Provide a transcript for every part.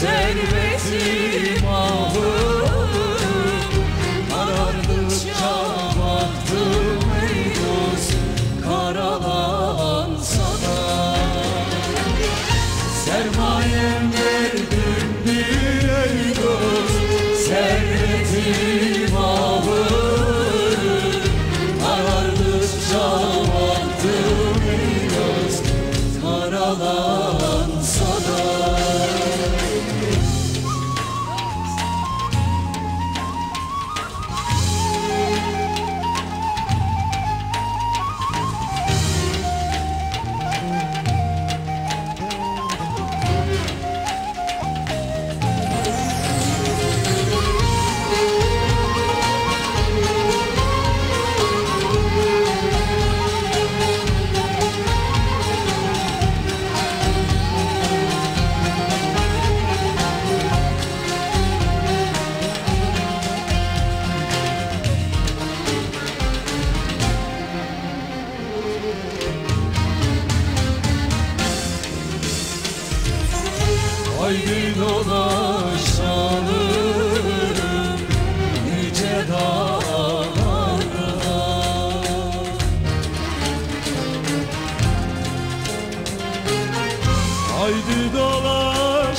Servetim ahım. Karardıkça baktım ey dost Karalansa da Sermayem derdimdir ey dost Servetim Haydi dolaşalım yüce dağlarda. Haydi dolaşalım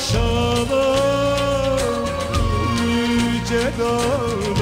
yüce dağlarda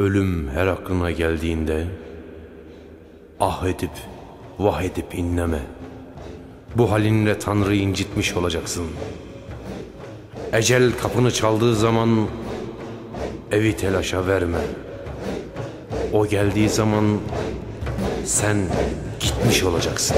Ölüm her aklına geldiğinde ah edip vah edip inleme. Bu halinle Tanrı'yı incitmiş olacaksın. Ecel kapını çaldığı zaman evi telaşa verme. O geldiği zaman sen gitmiş olacaksın.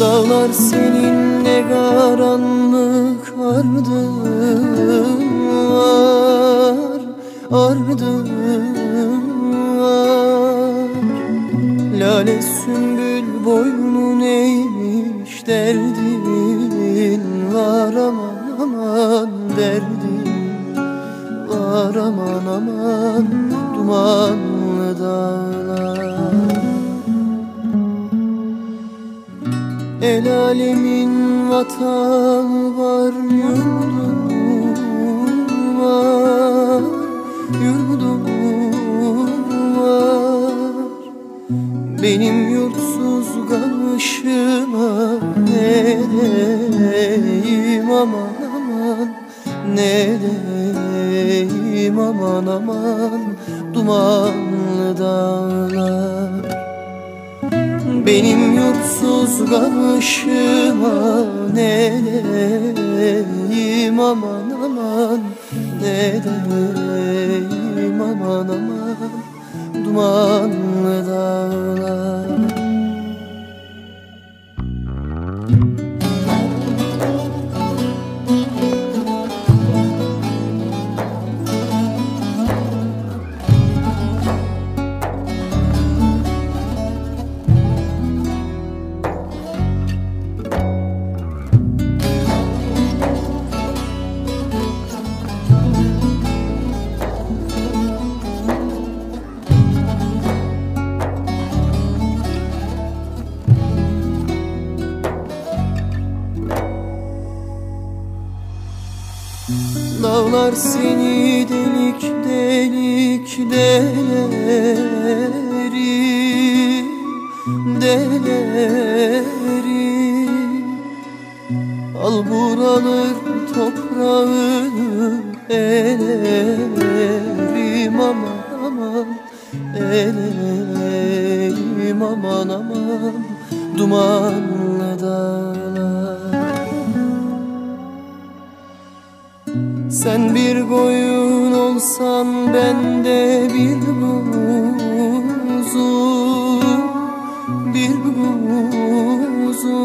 Dağlar seninle karanlık ardılar Ardılar Lale sümbül boynun eğmiş derdin Var aman aman derdin Var aman aman dumanlı dağlar El alemin vatanı var yurdum var Yurdum var. Benim yurtsuz kalışıma ne diyeyim aman aman Ne diyeyim aman aman Dumanlı dağlar benim yurtsuz kalışıma ne diyeyim aman aman Ne diyeyim aman aman Dumanlı dağlar Dağlar seni delik delik deleri Deleri. Al buralar toprağını elerim. Aman aman Elerim. Aman aman Dumanlı dağlar Sen bir koyun olsan ben de bir buzum Bir buzum.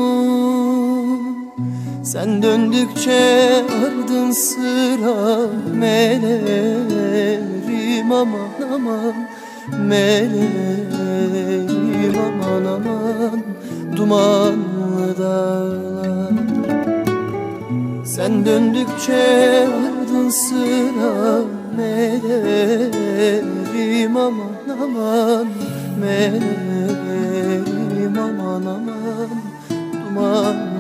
Sen döndükçe ardın sıra melerim aman aman Melerim aman aman dumanlı dağlar. Sen döndükçe ardın sıra melerim aman aman Melerim aman aman. Dumanlı dağ